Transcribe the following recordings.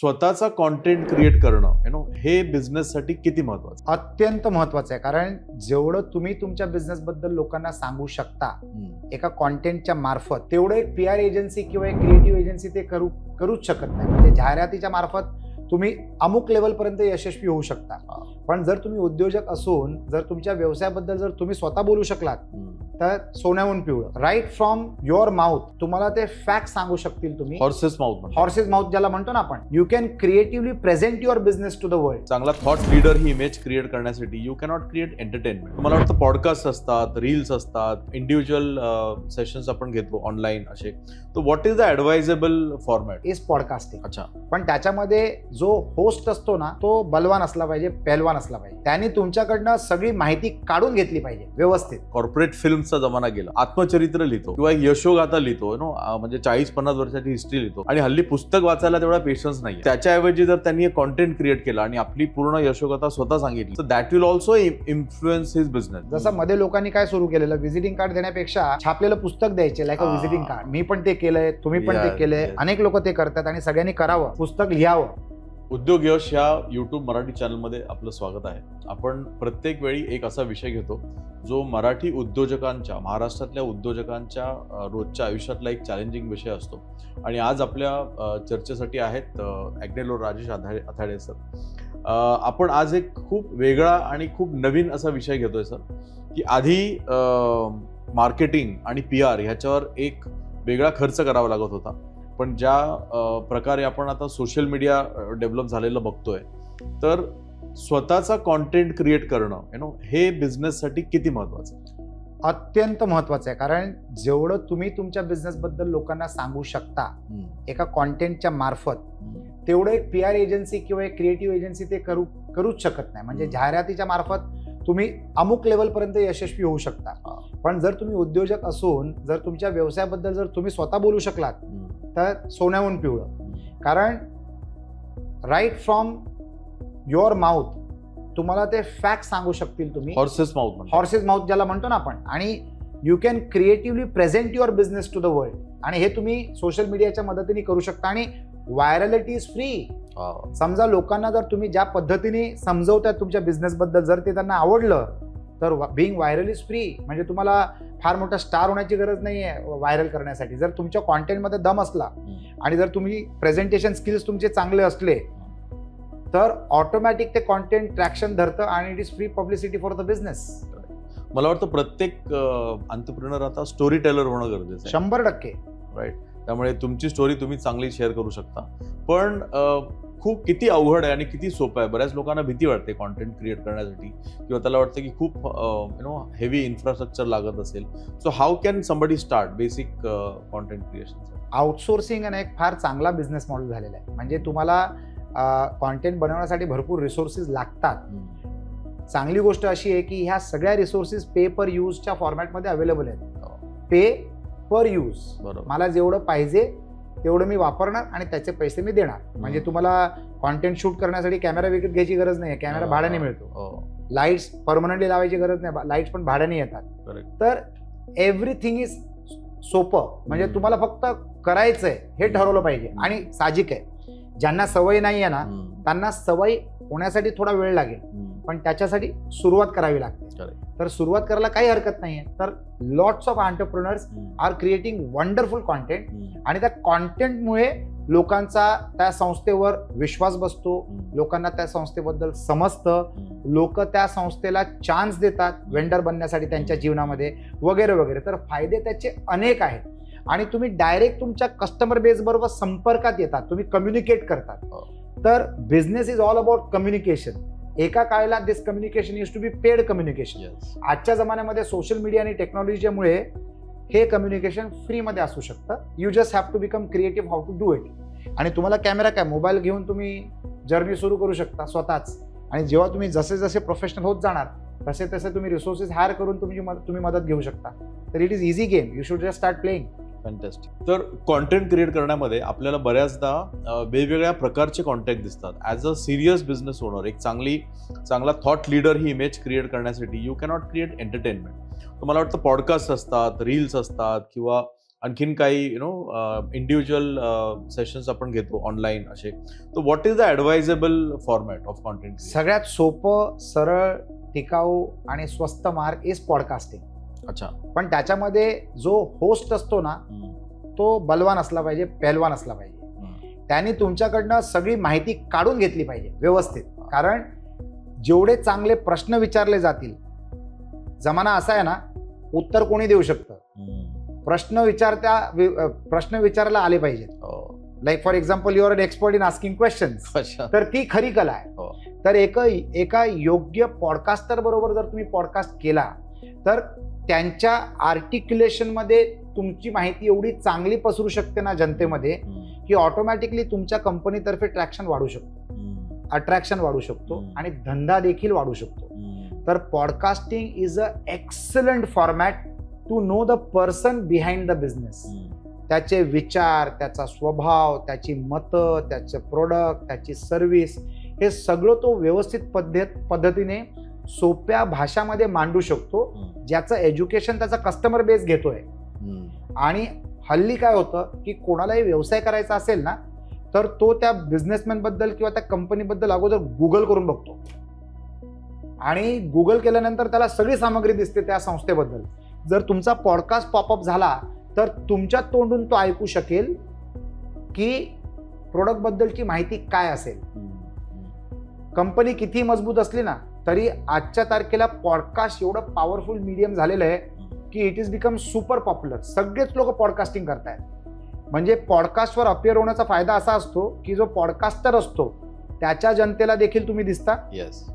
स्वतःचा content create करणं you know हे बिझनेससाठी किती महत्वाचं? अत्यंत महत्वाचं आहे. कारण जेवढं तुम्ही तुमच्या बिझनेस बद्दल लोकांना सांगू शकता एका कॉन्टेंटच्या मार्फत तेवढं एक पी आर एजन्सी किंवा एक क्रिएटिव्ह एजन्सी ते करू करूच शकत नाही. म्हणजे जाहिरातीच्या मार्फत तुम्ही अमुक लेवलपर्यंत यशस्वी होऊ शकता. पण जर तुम्ही उद्योजक असून जर तुमच्या व्यवसायाबद्दल जर तुम्ही स्वतः बोलू शकलात तर सोन्याहून पिवळं. राईट फ्रॉम युअर माउथ तुम्हाला ते फॅक्ट सांगू शकतील तुम्ही. हॉर्सेस माउथ हॉर्सेस माउथ ज्याला म्हणतो ना आपण. You can creatively present your business to the world चांगला थॉट लीडर ही इमेज क्रिएट करण्यासाठी यू कॅनॉट क्रिएट एंटरटेनमेंट मला वाटतं पॉडकास्ट असतात रील्स असतात इंडिव्हिज्युअल सेशन्स आपण घेतो ऑनलाईन असे. तर what is the advisable format is podcasting अच्छा. पण त्याच्यामध्ये जो होस्ट असतो ना तो बलवान असला पाहिजे पहलवान असला पाहिजे. त्याने तुमच्याकडनं सगळी माहिती काढून घेतली पाहिजे व्यवस्थित. कॉर्पोरेट फिल्मचा जमाना गेला. आत्मचरित्र लिहितो किंवा एक यशोगाथा लिहितो नो म्हणजे चाळीस पन्नास वर्षाची हिस्ट्री लिहितो. आणि हल्ली पुस्तक वाचायला तेवढा पेशन्स नाही त्याच्याऐवजी जर त्यांनी कॉन्टेंट क्रिएट केला आणि आपली पूर्ण यशोगाथा स्वतः सांगितली तर that will also influence his business जसं मध्ये लोकांनी काय सुरू केलेलं व्हिजिटिंग कार्ड देण्यापेक्षा छापलेलं पुस्तक द्यायचे लाईक अ. व्हिजिटिंग कार्ड मी पण ते केलंय तुम्ही पण ते केलंय. अनेक लोक ते करतात आणि सगळ्यांनी करावं पुस्तक लिहावं. उद्योग यश ह्या यूट्यूब मराठी चॅनलमध्ये आपलं स्वागत आहे. आपण प्रत्येक वेळी एक असा विषय घेतो जो मराठी उद्योजकांच्या महाराष्ट्रातल्या उद्योजकांच्या रोजच्या आयुष्यातला एक चॅलेंजिंग विषय असतो. आणि आज आपल्या चर्चेसाठी आहेत ॲग्नेलो राजेश आधाडे आथाडे सर आपण आज एक खूप वेगळा आणि खूप नवीन असा विषय घेतोय सर की आधी मार्केटिंग आणि पी आर ह्याच्यावर एक वेगळा खर्च करावा लागत होता. पण ज्या प्रकारे आपण आता सोशल मीडिया डेव्हलप झालेलं बघतोय तर स्वतःचा कॉन्टेंट क्रिएट करणं यु नो हे बिझनेससाठी किती महत्वाचं आहे? अत्यंत महत्वाचं आहे कारण जेवढं तुम्ही तुमच्या बिझनेस बद्दल लोकांना सांगू शकता एका कॉन्टेंटच्या मार्फत तेवढं एक पी आर एजन्सी किंवा एक क्रिएटिव्ह एजन्सी ते करू करूच शकत नाही म्हणजे. जाहिरातीच्या मार्फत तुम्ही अमुक लेवलपर्यंत यशस्वी होऊ शकता. पण जर तुम्ही उद्योजक असून जर तुमच्या व्यवसायाबद्दल जर तुम्ही स्वतः बोलू शकलात तर सोन्याहून पिवळं. कारण राईट फ्रॉम युअर माउथ तुम्हाला ते फॅक्ट सांगू शकतील तुम्ही. हॉर्सेस माउथ हॉर्सेस माउथ ज्याला म्हणतो ना आपण. आणि you can creatively present your business to the world आणि हे तुम्ही सोशल मीडियाच्या मदतीने करू शकता. आणि व्हायरलिटी इज फ्री समजा लोकांना जर तुम्ही ज्या पद्धतीने समजवताय तुमच्या बिझनेस बद्दल जर ते त्यांना आवडलं तर बिंग व्हायरल इज फ्री म्हणजे तुम्हाला फार मोठा स्टार होण्याची गरज नाही आहे व्हायरल करण्यासाठी. जर तुमच्या कॉन्टेंटमध्ये दम असला आणि जर तुम्ही प्रेझेंटेशन स्किल्स तुमचे चांगले असले तर ऑटोमॅटिक ते कॉन्टेंट ट्रॅक्शन धरतं आणि it is free publicity for the business मला वाटतं प्रत्येक अंतप्रिनर आता स्टोरी टेलर होणं गरजेचं शंभर टक्के. त्यामुळे तुमची स्टोरी तुम्ही चांगली शेअर करू शकता. पण खूप किती अवघड आहे आणि किती सोपं आहे. बऱ्याच लोकांना भीती वाटते कॉन्टेंट क्रिएट करण्यासाठी. किंवा त्याला वाटतं की खूप यु नो हेवी इन्फ्रास्ट्रक्चर लागत असेल. So how can somebody start basic content creation outsourcing आणि एक फार चांगला बिझनेस मॉडेल झालेला आहे. म्हणजे तुम्हाला कॉन्टेंट बनवण्यासाठी भरपूर रिसोर्सेस लागतात. चांगली गोष्ट अशी आहे की ह्या सगळ्या रिसोर्सेस पे पर यूजच्या फॉर्मॅटमध्ये अवेलेबल आहेत. पे पर यूज मला जेवढं पाहिजे तेवढं मी वापरणार आणि त्याचे पैसे मी देणार. म्हणजे तुम्हाला कॉन्टेंट शूट करण्यासाठी कॅमेरा विकत घ्यायची गरज नाही कॅमेरा भाड्याने मिळतो. हो, लाईट्स परमनंटली लावायची गरज नाही. लाईट्स पण भाड्याने येतात. तर एव्हरीथिंग इज सोपं. म्हणजे. तुम्हाला फक्त करायचंय हे ठरवलं पाहिजे. आणि साहजिक आहे. ज्यांना सवय नाही आहे ना त्यांना सवय होण्यासाठी थोडा वेळ लागेल. पण त्याच्यासाठी सुरुवात करावी लागते. तर सुरुवात करायला काही हरकत नाहीये. तर lots of entrepreneurs are creating wonderful content आणि त्या कॉन्टेंटमुळे लोकांचा त्या संस्थेवर विश्वास बसतो लोकांना त्या संस्थेबद्दल समजतं. लोक त्या संस्थेला चान्स देतात वेंडर बनण्यासाठी त्यांच्या जीवनामध्ये वगैरे वगैरे. तर फायदे त्याचे अनेक आहेत. आणि तुम्ही डायरेक्ट तुमच्या कस्टमर बेस बरोबर संपर्कात येतात तुम्ही कम्युनिकेट करतात. हो. तर business is all about communication एका काळाला this communication is to be paid communication. आजच्या जमान्यामध्ये सोशल मीडिया आणि टेक्नॉलॉजीमुळे हे कम्युनिकेशन फ्रीमध्ये असू शकतं. You just have to become creative how to do it आणि तुम्हाला कॅमेरा काय? मोबाईल घेऊन तुम्ही जर्नी सुरू करू शकता स्वतःच. आणि जेव्हा तुम्ही जसे जसे प्रोफेशनल होत जाणार तसे तसे तुम्ही रिसोर्सेस हायर करून मदत तुम्ही मदत घेऊ शकता. तर it is easy game you should just start playing fantastic तर कॉन्टेंट क्रिएट करण्यामध्ये आपल्याला बऱ्याचदा वेगवेगळ्या प्रकारचे कॉन्टॅक्ट दिसतात. As a serious business owner एक चांगली चांगला थॉट लीडर ही इमेज क्रिएट करण्यासाठी यू कॅनॉट क्रिएट एंटरटेनमेंट तर मला वाटतं पॉडकास्ट असतात रील्स असतात किंवा आणखीन काही यु नो इंडिव्हिज्युअल सेशन्स आपण घेतो ऑनलाईन असे. तर what is the advisable format of content सगळ्यात सोपं सरळ टिकाऊ आणि स्वस्त मार्ग इज पॉडकास्टिंग अच्छा. पण त्याच्यामध्ये जो होस्ट असतो ना तो बलवान असला पाहिजे पहलवान असला पाहिजे. त्यांनी तुमच्याकडनं सगळी माहिती काढून घेतली पाहिजे व्यवस्थित. कारण जेवढे चांगले प्रश्न विचारले जातील जमाना असा आहे ना उत्तर कोणी देऊ शकतं. प्रश्न विचारत्या वि- अ, प्रश्न विचारायला आले पाहिजेत. हो. Like for example you're an expert in asking questions अच्छा. तर ती खरी कला हो. आहे तर एक एका योग्य पॉडकास्टर बरोबर जर तुम्ही पॉडकास्ट केला तर त्यांच्या आर्टिक्युलेशनमध्ये तुमची माहिती एवढी चांगली पसरू शकते ना जनतेमध्ये की ऑटोमॅटिकली तुमच्या कंपनीतर्फे ट्रॅक्शन वाढू शकतो अट्रॅक्शन वाढू शकतो. आणि धंदा देखील वाढू शकतो. तर podcasting is a excellent format to know the person behind the business. त्याचे विचार त्याचा स्वभाव त्याची मतं त्याचे प्रोडक्ट त्याची सर्व्हिस हे सगळं तो व्यवस्थित पद्धत पद्धतीने सोप्या भाषामध्ये मांडू शकतो. ज्याचं एज्युकेशन त्याचा कस्टमर बेस घेतोय. आणि हल्ली काय होतं की कोणालाही व्यवसाय करायचा असेल ना तर तो त्या बिझनेसमॅनबद्दल किंवा त्या कंपनीबद्दल अगोदर गुगल करून बघतो आणि गुगल केल्यानंतर त्याला सगळी सामग्री दिसते त्या संस्थेबद्दल जर तुमचा पॉडकास्ट पॉपअप झाला तर तुमच्या तोंडून तो ऐकू शकेल की प्रोडक्ट बद्दलची माहिती काय असेल. कंपनी किती मजबूत असली ना तरी आजच्या तारखेला पॉडकास्ट एवढं पॉवरफुल मीडियम झालेलं आहे की it is become super popular सगळेच लोक पॉडकास्टिंग करतायत. म्हणजे पॉडकास्टवर अपिअर होण्याचा फायदा असा असतो की जो पॉडकास्टर असतो त्याच्या जनतेला देखील तुम्ही दिसता. येस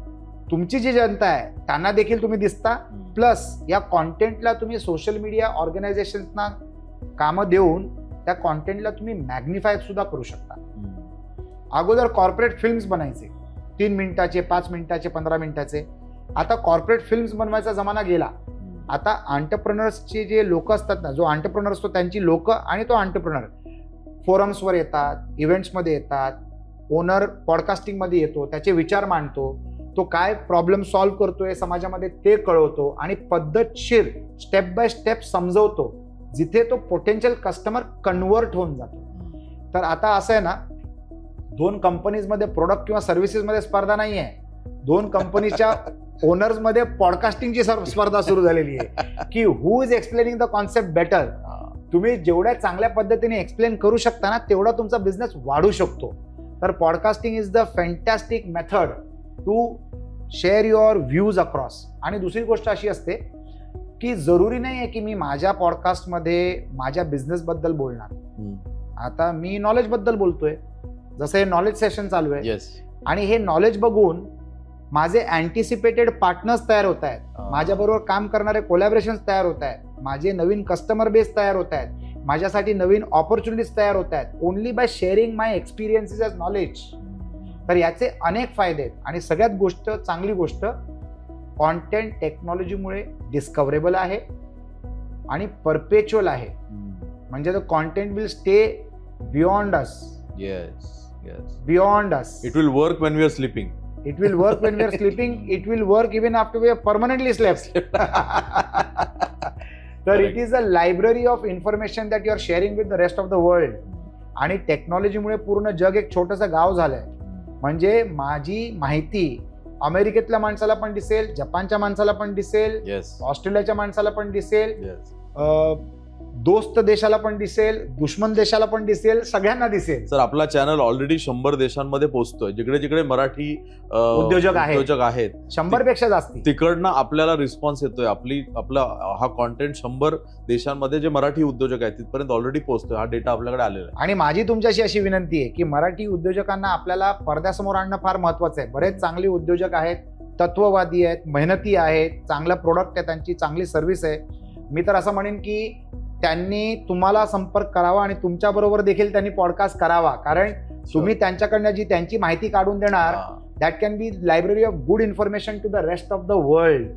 तुमची जी जनता आहे त्यांना देखील तुम्ही दिसता. प्लस या कॉन्टेंटला तुम्ही सोशल मीडिया ऑर्गनायझेशन्सना कामं देऊन त्या कॉन्टेंटला तुम्ही मॅग्निफाय सुद्धा करू शकता. अगोदर कॉर्पोरेट फिल्म्स बनायचे. तीन मिनिटाचे पाच मिनिटाचे पंधरा मिनिटाचे. आता कॉर्पोरेट फिल्म्स बनवायचा जमाना गेला. आता आंटरप्रनर्सचे जे लोक असतात ना जो आंटरप्रनर असतो त्यांची लोक आणि तो आंटरप्रनर फोरम्सवर येतात इव्हेंट्समध्ये येतात ओनर पॉडकास्टिंगमध्ये येतो त्याचे विचार मांडतो. तो काय प्रॉब्लेम सॉल्व्ह करतोय समाजामध्ये ते कळवतो आणि पद्धतशीर स्टेप बाय स्टेप समजवतो. जिथे तो पोटेन्शियल कस्टमर कन्वर्ट होऊन जातो. तर आता असं आहे ना दोन कंपनीजमध्ये प्रोडक्ट किंवा सर्व्हिसेसमध्ये स्पर्धा नाही आहे दोन कंपनीच्या ओनर्समध्ये पॉडकास्टिंगची स्पर्धा सुरू झालेली आहे. की who is explaining the concept better. तुम्ही जेवढ्या चांगल्या पद्धतीने एक्सप्लेन करू शकता ना तेवढा तुमचा बिझनेस वाढू शकतो. तर podcasting is the fantastic method to share your views across आणि दुसरी गोष्ट अशी असते की जरुरी नाही आहे की मी माझ्या पॉडकास्टमध्ये माझ्या बिझनेसबद्दल बोलणार. आता मी नॉलेजबद्दल बोलतोय. जसं हे नॉलेज सेशन चालू आहे. येस आणि हे नॉलेज बघून माझे अँटिसिपेटेड पार्टनर्स तयार होत आहेत. माझ्याबरोबर काम करणारे कोलॅबरेशन तयार होत आहेत. माझे नवीन कस्टमर बेस तयार होत आहेत. माझ्यासाठी नवीन ऑपॉर्च्युनिटीज तयार होत आहेत. Only by sharing my experiences as knowledge. तर याचे अनेक फायदे आहेत. आणि सगळ्यात गोष्ट चांगली गोष्ट कॉन्टेंट टेक्नॉलॉजीमुळे डिस्कवरेबल आहे आणि परपेच्युअल आहे. म्हणजे the content will stay beyond us yes yes beyond us it will work when we are sleeping It will work when we are sleeping. It will work even after we have permanently slept. तर it is a library of information that you are sharing with the rest of the world आणि टेक्नॉलॉजीमुळे पूर्ण जग एक छोटंसं गाव झालंय. म्हणजे माझी माहिती अमेरिकेतल्या माणसाला पण दिसेल जपानच्या माणसाला पण दिसेल ऑस्ट्रेलियाच्या माणसाला पण दिसेल. दोस्त देशाला पण दिसेल दुश्मन देशाला पण दिसेल सगळ्यांना दिसेल. सर आपला चॅनल ऑलरेडी शंभर देशांमध्ये पोहोचतोय जिकडे जिकडे मराठी उद्योजक आहेत. उद्योजक आहेत. शंभरपेक्षा जास्ती. तिकडनं आपल्याला रिस्पॉन्स येतोय. आपली आपला हा कॉन्टेंट शंभर देशांमध्ये जे मराठी उद्योजक आहेत तिथपर्यंत ऑलरेडी पोहोचतोय हा डेटा आपल्याकडे आलेला आहे. आणि माझी तुमच्याशी अशी विनंती आहे की मराठी उद्योजकांना आपल्याला पडद्यासमोर आणणं फार महत्वाचं आहे. बरेच चांगले उद्योजक आहेत तत्ववादी आहेत मेहनती आहेत चांगलं प्रोडक्ट आहे त्यांची चांगली सर्व्हिस आहे. मी तर असं म्हणेन की त्यांनी तुम्हाला संपर्क करावा आणि तुमच्या बरोबर देखील त्यांनी पॉडकास्ट करावा कारण तुम्ही त्यांच्याकडनं जी त्यांची माहिती काढून देणार. That can be library of good information to the rest of the world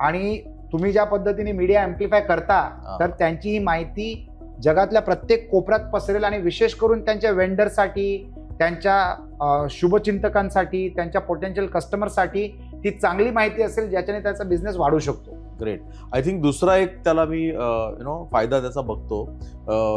आणि तुम्ही ज्या पद्धतीने मीडिया अँप्लिफाय करता. तर त्यांची ही माहिती जगातल्या प्रत्येक कोपऱ्यात पसरेल आणि विशेष करून त्यांच्या वेंडरसाठी त्यांच्या शुभचिंतकांसाठी त्यांच्या पोटेन्शियल कस्टमरसाठी ती चांगली माहिती असेल ज्याच्याने त्याचा बिझनेस वाढू शकतो ग्रेट आय थिंक दुसरा एक त्याला मी यु नो फायदा त्याचा बघतो.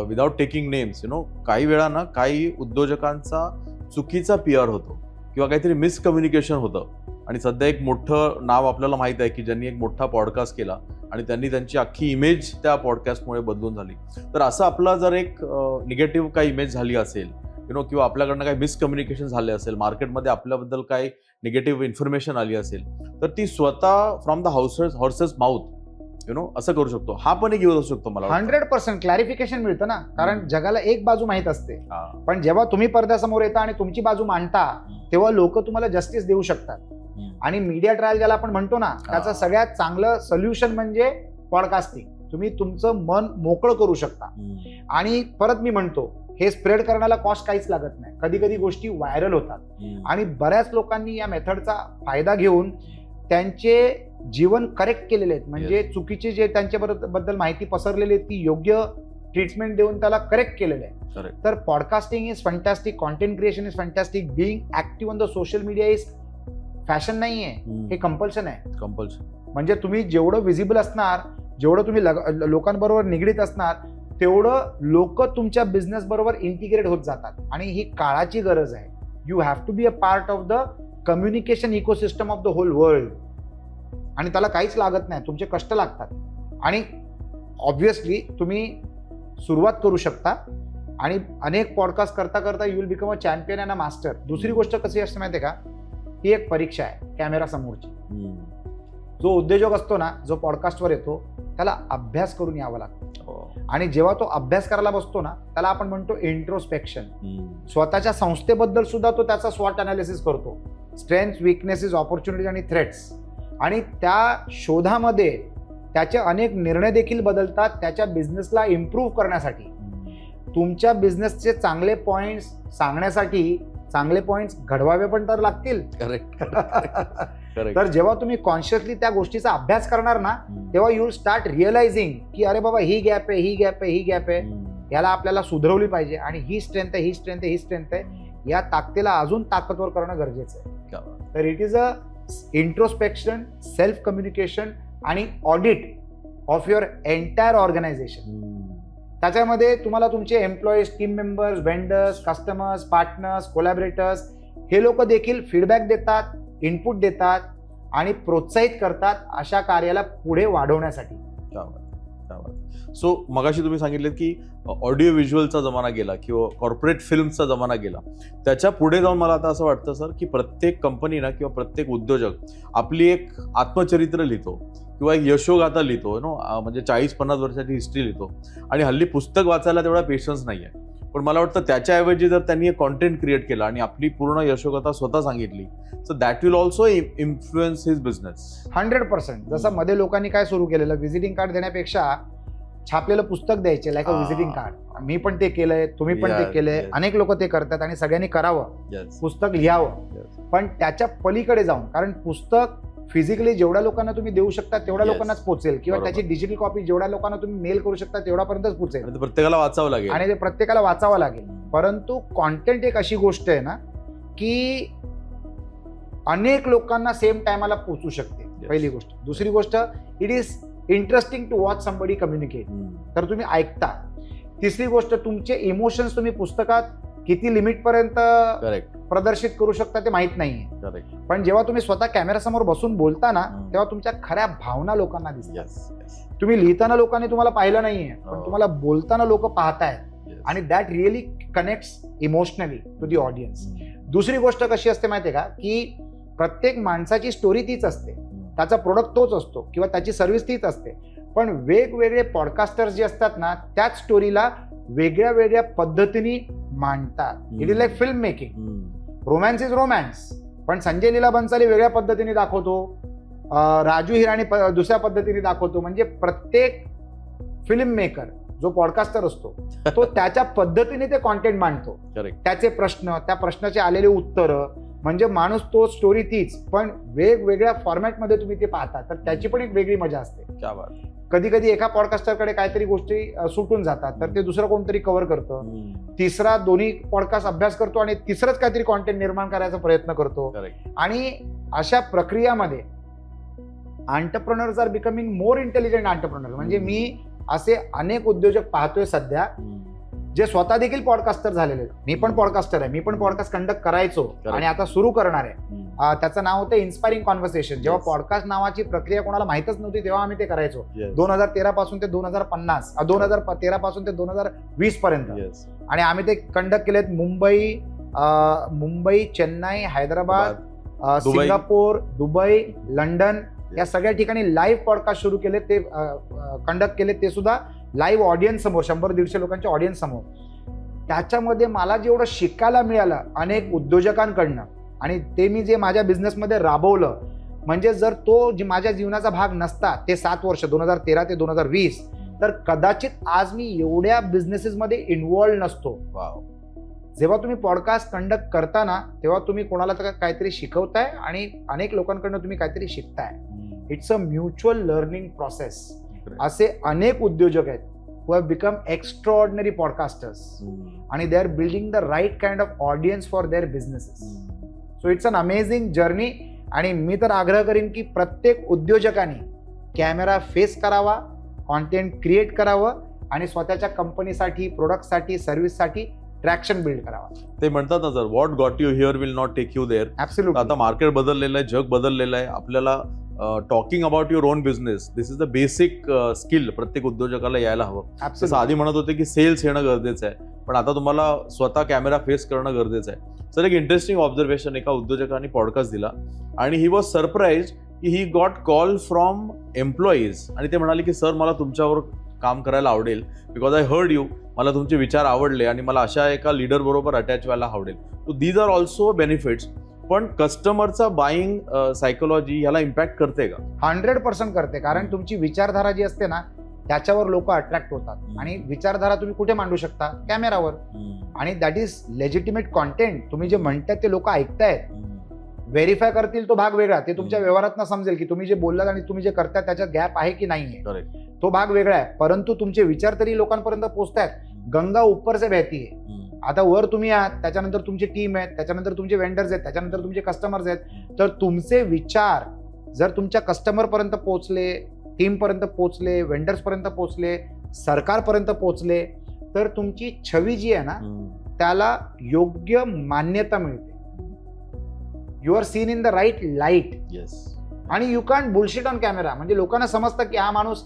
Without taking names you know काही वेळा ना काही उद्योजकांचा चुकीचा पी आर होतो किंवा काहीतरी मिसकम्युनिकेशन होतं. आणि सध्या एक मोठं नाव आपल्याला माहीत आहे की ज्यांनी एक मोठा पॉडकास्ट केला आणि त्यांनी त्यांची अख्खी इमेज त्या पॉडकास्टमुळे बदलून झाली. तर असं आपला जर एक निगेटिव्ह काही इमेज झाली असेल यु नो किंवा आपल्याकडनं काही मिसकम्युनिकेशन झाले असेल मार्केटमध्ये आपल्याबद्दल काही निगेटिव्ह इन्फॉर्मेशन आली असेल तर ती स्वतः from the houses horses mouth you know असं करू शकतो हा पण एक यूज असू शकतो मला. हंड्रेड पर्सेंट क्लॅरिफिकेशन मिळतं ना कारण. जगाला एक बाजू माहीत असते. पण जेव्हा तुम्ही पडद्यासमोर येता आणि तुमची बाजू मांडता तेव्हा लोक तुम्हाला जस्टिस देऊ शकतात. आणि मीडिया ट्रायल ज्याला आपण म्हणतो ना त्याचं. सगळ्यात चांगलं सोल्युशन म्हणजे पॉडकास्टिंग तुम्ही तुमचं मन मोकळं करू शकता. आणि परत मी म्हणतो हे स्प्रेड करण्याला कॉस्ट काहीच लागत नाही. कधी कधी गोष्टी व्हायरल होतात. आणि बऱ्याच लोकांनी या मेथडचा फायदा घेऊन त्यांचे जीवन करेक्ट केलेले आहेत. म्हणजे चुकीचे जे त्यांच्या बद्द- बद्दल माहिती पसरलेली आहे ती योग्य ट्रीटमेंट देऊन त्याला करेक्ट केलेलं आहे. तर podcasting is fantastic content creation is fantastic being active on the social media is fashion नाही आहे. हे कंपल्शन आहे. कंपल्शन म्हणजे तुम्ही जेवढं विजिबल असणार जेवढं तुम्ही लोकांबरोबर निगडीत असणार तेवढं लोक तुमच्या बिझनेस बरोबर इंटिग्रेट होत जातात. आणि ही काळाची गरज आहे. You have to be a part of the communication ecosystem of the whole world आणि त्याला काहीच लागत नाही. तुमचे कष्ट लागतात. आणि ऑब्व्हियसली तुम्ही सुरुवात करू शकता. आणि अनेक पॉडकास्ट करता करता you will become a champion and a master दुसरी गोष्ट कशी असते माहिती आहे का? ही एक परीक्षा आहे. कॅमेरा समोरची. जो उद्योजक असतो ना जो पॉडकास्टवर येतो त्याला अभ्यास करून यावं लागतं हो. आणि जेव्हा तो अभ्यास करायला बसतो ना त्याला आपण म्हणतो इंट्रोस्पेक्शन. स्वतःच्या संस्थेबद्दल सुद्धा तो त्याचा स्वॉट अनालिसिस करतो स्ट्रेंथ विकनेसेस ऑपॉर्च्युनिटीज आणि थ्रेट्स आणि त्या शोधामध्ये त्याचे अनेक निर्णय देखील बदलतात त्याच्या बिझनेसला इम्प्रूव्ह करण्यासाठी. तुमच्या बिझनेसचे चांगले पॉइंट्स सांगण्यासाठी चांगले पॉइंट्स घडवावे पण तर लागतील Correct. तर जेव्हा तुम्ही कॉन्शियसली त्या गोष्टीचा अभ्यास करणार ना. तेव्हा यू स्टार्ट रिअलायझिंग की अरे बाबा ही गॅप आहे ही गॅप आहे ही गॅप आहे. याला आपल्याला सुधरवली पाहिजे आणि ही स्ट्रेंथ आहे ही स्ट्रेंथ आहे ही स्ट्रेंथ आहे या ताकदीला अजून ताकदवर करणं गरजेचं आहे. तर it is a introspection self communication आणि audit of your entire organization. त्याच्यामध्ये तुम्हाला तुमचे employees team members vendors customers partners collaborators हे लोक देखील फीडबॅक देतात इनपुट देतात आणि प्रोत्साहित करतात अशा कार्याला पुढे वाढवण्यासाठी. सो मगाशी तुम्ही सांगितलेत की ऑडिओ व्हिज्युअलचा जमाना गेला किंवा कॉर्पोरेट फिल्मचा जमाना गेला. त्याच्या पुढे जाऊन मला आता असं वाटतं सर की प्रत्येक कंपनी ना किंवा प्रत्येक उद्योजक आपली एक आत्मचरित्र लिहितो किंवा एक यशोगाथा लिहितो नो म्हणजे चाळीस पन्नास वर्षाची हिस्ट्री लिहितो. आणि हल्ली पुस्तक वाचायला तेवढा पेशन्स नाही आहे पण मला वाटतं त्याच्याऐवजी जर त्यांनी कॉन्टेंट क्रिएट केला आणि आपली पूर्ण यशोगाथा स्वतः सांगितली so that will also influence his business hundred percent. जसं मध्ये लोकांनी काय सुरू केलेलं व्हिजिटिंग कार्ड देण्यापेक्षा छापलेलं पुस्तक द्यायचे लाईक अ. व्हिजिटिंग कार्ड मी पण ते केलंय तुम्ही पण ते केलंय. अनेक लोक ते करतात आणि सगळ्यांनी करावं. पुस्तक लिहावं. पण त्याच्या पलीकडे जाऊन कारण पुस्तक फिजिकली जेवढ्या लोकांना तुम्ही देऊ शकता तेवढ्या Yes. लोकांनाच पोहोचेल किंवा. त्याची डिजिटल कॉपी जेवढ्या लोकांना तुम्ही मेल करू शकता तेवढ्यापर्यंतच पोहोचेल ते प्रत्येकाला वाचावं लागेल. आणि ते प्रत्येकाला वाचावं लागेल. परंतु कॉन्टेंट एक अशी गोष्ट आहे ना की अनेक लोकांना सेम टायमाला पोहोचू शकते. पहिली गोष्ट. दुसरी गोष्ट it is interesting to watch somebody communicate. तर तुम्ही ऐकता. तिसरी गोष्ट तुमचे इमोशन्स तुम्ही पुस्तकात किती लिमिट पर्यंत करेक्ट प्रदर्शित करू शकता ते माहीत नाहीये. करेक्ट पण जेव्हा तुम्ही स्वतः कॅमेरासमोर बसून बोलता ना हम्म. तेव्हा तुमच्या खऱ्या भावना लोकांना दिसतात. येस तुम्ही लिहिताना लोकांनी तुम्हाला पाहिलं नाहीये पण हो. तुम्हाला बोलताना लोक पाहतायत. आणि that really connects emotionally to the audience दुसरी गोष्ट कशी असते माहितीये का? की प्रत्येक माणसाची स्टोरी तीच असते. त्याचा प्रोडक्ट तोच असतो किंवा त्याची सर्व्हिस तीच असते. पण वेगवेगळे पॉडकास्टर्स जे असतात ना त्याच स्टोरीला वेगळ्या वेगळ्या पद्धतीने मांडतात. It is like film making romance is romance पण संजय लीला बन्साली वेगळ्या पद्धतीने दाखवतो. राजू हिराणी दुसऱ्या पद्धतीने दाखवतो. म्हणजे प्रत्येक फिल्म मेकर जो पॉडकास्टर असतो तो त्याच्या पद्धतीने ते कॉन्टेंट मांडतो. त्याचे प्रश्न त्या प्रश्नाचे आलेले उत्तरं म्हणजे माणूस तो स्टोरी तीच पण वेगवेगळ्या फॉर्मॅटमध्ये तुम्ही ते पाहता तर त्याची पण एक वेगळी मजा असते. कधी कधी एका पॉडकास्टरकडे काहीतरी गोष्टी सुटून जातात. तर ते दुसरं कोणतरी कव्हर करतं. तिसरा दोन्ही पॉडकास्ट अभ्यास करतो आणि तिसरंच काहीतरी कॉन्टेंट निर्माण करायचा प्रयत्न करतो. आणि अशा प्रक्रियामध्ये entrepreneurs are becoming more intelligent entrepreneur म्हणजे मी असे अनेक उद्योजक पाहतोय सध्या जे स्वतः देखील पॉडकास्टर झालेले आहेत. मी पण पॉडकास्टर आहे. मी पण पॉडकास्ट कंडक्ट करायचो आणि आता सुरू करणार आहे. त्याचं नाव होतं इन्स्पायरिंग कॉन्व्हर्सेशन जेव्हा. पॉडकास्ट नावाची प्रक्रिया कोणाला माहितच नव्हती तेव्हा आम्ही ते करायचो. दोन हजार तेरा पासून ते दोन हजार पन्नास दोन हजार तेरा पासून ते दोन हजार वीस पर्यंत. आणि आम्ही ते कंडक्ट केलेत Mumbai Mumbai Chennai Hyderabad. Singapore Dubai London या सगळ्या ठिकाणी लाईव्ह पॉडकास्ट सुरू केले ते कंडक्ट केले ते सुद्धा लाईव्ह ऑडियन्स समोर शंभर दीडशे लोकांच्या ऑडियन्स समोर त्याच्यामध्ये मला जेवढं शिकायला मिळालं अनेक उद्योजकांकडनं आणि ते मी जे माझ्या बिझनेसमध्ये राबवलं म्हणजे जर तो जी माझ्या जीवनाचा भाग नसता ते सात वर्ष दोन हजार तेरा ते दोन हजार वीस तर कदाचित आज मी एवढ्या बिझनेसेसमध्ये इन्वॉल्ड नसतो. जेव्हा तुम्ही पॉडकास्ट कंडक्ट करताना तेव्हा तुम्ही कोणाला तर काहीतरी शिकवताय आणि अनेक लोकांकडनं तुम्ही काहीतरी शिकताय. It's a mutual learning process. असे अनेक उद्योजक आहेत who have become extraordinary podcasters आणि they are building the right kind of audience for their businesses so it's an amazing journey आणि मी तर आग्रह करीन की प्रत्येक उद्योजकांनी कॅमेरा फेस करावा कॉन्टेंट क्रिएट करावं आणि स्वतःच्या कंपनीसाठी प्रोडक्टसाठी सर्व्हिससाठी ट्रॅक्शन बिल्ड करावा. ते म्हणतात ना sir what got you here will not take you there absolute आता मार्केट बदललेलं आहे जग बदललेलं आहे. आपल्याला talking about your own business this is the basic skill प्रत्येक उद्योजकाला यायला हवं. जसं आधी म्हणत होते की सेल्स येणं गरजेचं आहे पण आता तुम्हाला स्वतः कॅमेरा फेस करणं गरजेचं आहे. सर एक इंटरेस्टिंग ऑब्झर्वेशन एका उद्योजकाने पॉडकास्ट दिला आणि ही वॉज सरप्राईज की he got call from employees आणि ते म्हणाले की सर मला तुमच्यावर काम करायला आवडेल. बिकॉज आय हर्ड यू मला तुमचे विचार आवडले आणि मला अशा एका लीडर बरोबर अटॅच व्हायला आवडेल. So these are also benefits पण कस्टमरचा बाईंग सायकोलॉजी ह्याला इम्पॅक्ट करते का? हंड्रेड पर्सेंट करते. कारण. तुमची विचारधारा जी असते ना त्याच्यावर लोक अट्रॅक्ट होतात. आणि विचारधारा तुम्ही कुठे मांडू शकता? कॅमेरावर. आणि दॅट इज लेजिटिमेट कॉन्टेंट तुम्ही जे म्हणताय ते लोक ऐकतायत. व्हेरीफाय करतील तो भाग वेगळा. ते तुमच्या. व्यवहारात समजेल की तुम्ही जे बोललात आणि तुम्ही जे करताय त्याच्यात गॅप आहे की करेक्ट तो भाग वेगळा आहे. परंतु तुमचे विचार तरी लोकांपर्यंत पोहोचतायत. गंगा ऊपर से बहती आहे आता वर तुम्ही आहात त्याच्यानंतर तुमची टीम आहेत त्याच्यानंतर तुमचे वेंडर्स आहेत त्याच्यानंतर तुमचे कस्टमर्स आहेत. तर तुमचे विचार जर तुमच्या कस्टमर पर्यंत पोहोचले टीम पर्यंत पोहोचले वेंडर्स पर्यंत पोहोचले सरकारपर्यंत पोहोचले तर तुमची छवी जी आहे ना त्याला योग्य मान्यता मिळते. You are seen in the right light yes आणि you can bullshit on camera म्हणजे लोकांना समजतं की हा माणूस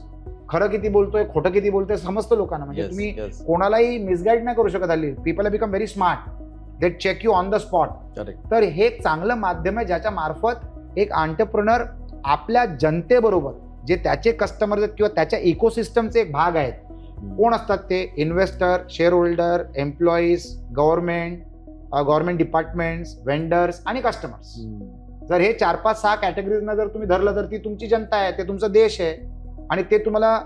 खरं किती बोलतोय खोटं किती बोलतोय समजतं लोकांना. म्हणजे तुम्ही कोणालाही मिसगाईड नाही करू शकत हल्ली. People have become very smart they check you on the spot तर हे एक चांगलं माध्यम आहे ज्याच्या मार्फत एक आंटरप्रनर आपल्या जनतेबरोबर जे त्याचे कस्टमर आहेत किंवा त्याच्या इकोसिस्टमचे एक भाग आहेत. कोण असतात ते? Investor shareholder employees government government departments vendors आणि कस्टमर्स जर हे चार पाच सहा कॅटेगरीजना जर तुम्ही धरलं तर ती तुमची जनता आहे ते तुमचा देश आहे. आणि ते तुम्हाला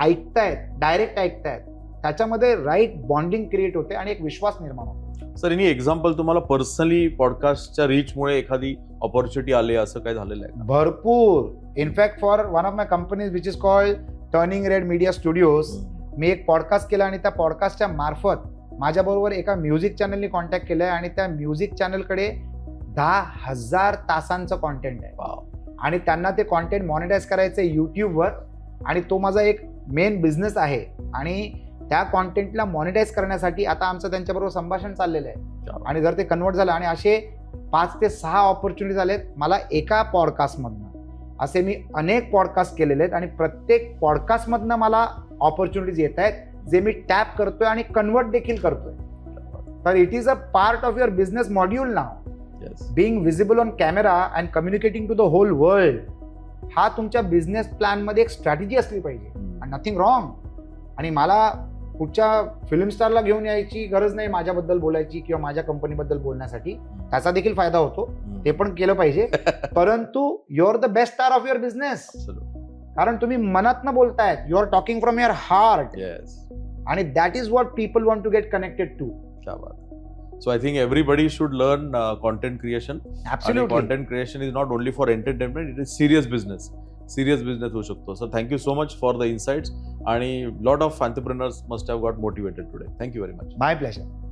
ऐकतायत डायरेक्ट ऐकतायत. त्याच्यामध्ये राईट बॉन्डिंग क्रिएट होते आणि एक विश्वास निर्माण होतो. सर एनी एक्झाम्पल तुम्हाला पर्सनली पॉडकास्टच्या रीचमुळे एखादी ऑपॉर्च्युनिटी आली असं काय झालेलं आहे? भरपूर. In fact for one of my companies which is called Turning Red Media Studios मी एक पॉडकास्ट केला आणि त्या पॉडकास्टच्या मार्फत माझ्याबरोबर एका म्युझिक चॅनलनी कॉन्टॅक्ट केलं आहे आणि त्या म्युझिक चॅनलकडे दहा हजार तासांचं कॉन्टेंट आहे. आणि त्यांना ते कॉन्टेंट मॉनिटाईज करायचं आहे यूट्यूबवर आणि तो माझा एक मेन बिझनेस आहे. आणि त्या कॉन्टेंटला मॉनिटाईज करण्यासाठी आता आमचं त्यांच्याबरोबर संभाषण चाललेलं आहे. आणि जर ते कन्वर्ट झालं आणि असे पाच ते सहा ऑपॉर्च्युनिटी झालेत मला एका पॉडकास्टमधनं असे मी अनेक पॉडकास्ट केलेले आहेत आणि प्रत्येक पॉडकास्टमधनं मला ऑपॉर्च्युनिटीज येत आहेत जे मी टॅप करतोय आणि कन्वर्ट देखील करतोय. तर it is a part of your business module now. Being visible on camera and communicating to the whole world हा तुमच्या बिझनेस प्लॅनमध्ये एक स्ट्रॅटेजी असली पाहिजे. नथिंग रॉंग आणि मला कुठच्या फिल्म स्टारला घेऊन यायची गरज नाही माझ्याबद्दल बोलायची किंवा माझ्या कंपनीबद्दल बोलण्यासाठी. त्याचा देखील फायदा होतो. ते पण केलं पाहिजे. परंतु you are the best star of your business. कारण तुम्ही मनातनं बोलतायत. You are talking from your heart. आणि that is what people want to get connected to क्या बात so I think everybody should learn content creation आणि absolutely content creation is not only for entertainment it is serious business serious business होऊ शकतो sir thank you so much for the insights आणि lot of entrepreneurs must have got motivated today thank you very much my pleasure